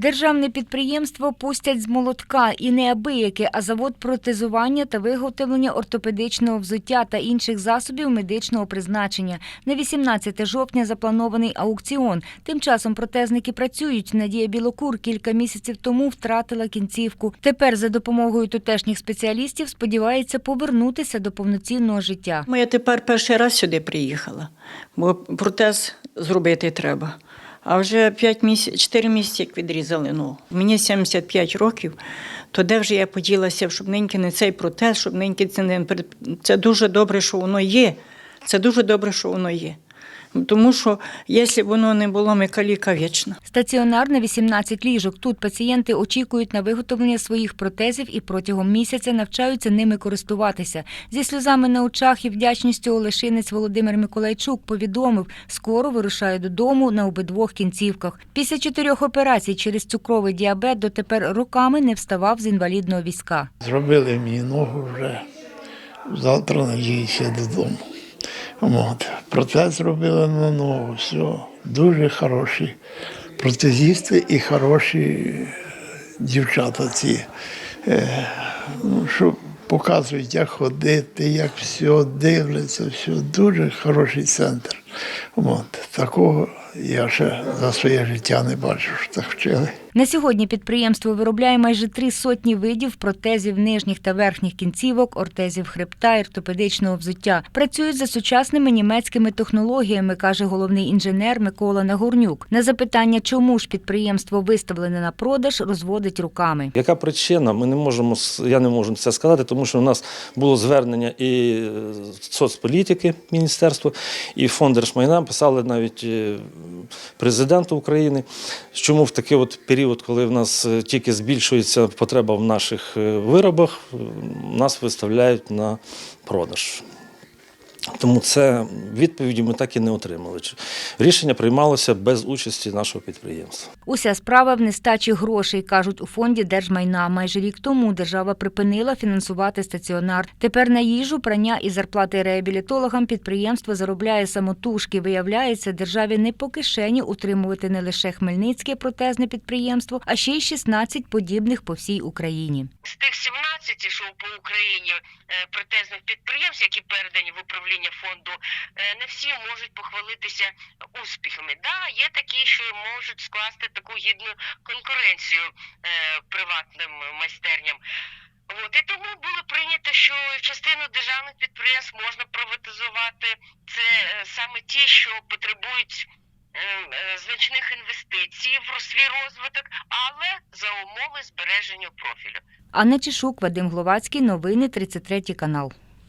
Державне підприємство пустять з молотка і не абияке, а завод протезування та виготовлення ортопедичного взуття та інших засобів медичного призначення. На 18 жовтня запланований аукціон. Тим часом протезники працюють. Надія Білокур кілька місяців тому втратила кінцівку. Тепер за допомогою тутешніх спеціалістів сподівається повернутися до повноцінного життя. Ну, тепер перший раз сюди приїхала, бо протез зробити треба. А вже 5 місяців, 4 місяці, як відрізали ногу. Мені 75 років, то де вже я поділася, щоб неньки не цей протез, щоб неньки це не це дуже добре, що воно є. Це дуже добре, що воно є. Тому що, якщо б воно не було, ми каліка вічна. Стаціонар на 18 ліжок. Тут пацієнти очікують на виготовлення своїх протезів і протягом місяця навчаються ними користуватися. Зі сльозами на очах і вдячністю Олешинець Володимир Миколайчук повідомив, скоро вирушає додому на обидвох кінцівках. Після чотирьох операцій через цукровий діабет дотепер роками не вставав з інвалідного візка. Зробили мені ногу вже. Завтра надіюся додому. От. Протез зробили на ногу. Все. Дуже хороші протезісти і хороші дівчата ці. Е, ну, що показують, як ходити, як все дивляться, все. Дуже хороший центр. От. Такого я ще за своє життя не бачив, що так вчили. На сьогодні підприємство виробляє майже три сотні видів протезів нижніх та верхніх кінцівок, ортезів хребта і ортопедичного взуття. Працюють за сучасними німецькими технологіями, каже головний інженер Микола Нагорнюк. На запитання, чому ж підприємство виставлене на продаж, розводить руками. Яка причина? Ми не можемо я не можу це сказати, тому що у нас було звернення і е, соцполітики міністерства, і фонд держмайна писали навіть президенту України. Чому в такий от період, коли в нас е, тільки збільшується потреба в наших е, виробах, нас виставляють на продаж. Тому це відповіді ми так і не отримали. Рішення приймалося без участі нашого підприємства. Уся справа в нестачі грошей, кажуть у фонді держмайна. Майже рік тому держава припинила фінансувати стаціонар. Тепер на їжу, прання і зарплати реабілітологам підприємство заробляє самотужки. Виявляється, державі не по кишені утримувати не лише Хмельницьке протезне підприємство, а ще й 16 подібних по всій Україні. з тих 17, що по Україні е, протезних підприємств, які передані в управління фонду, е, не всі можуть похвалитися успіхами. Да, є такі, що можуть скласти таку гідну конкуренцію е, приватним майстерням. От і тому було прийнято, що частину державних підприємств можна приватизувати. Це саме ті, що потребують значних інвестицій в свій розвиток, але умови збереження профілю. Анна Чешук, Вадим Гловацький, новини 33 канал.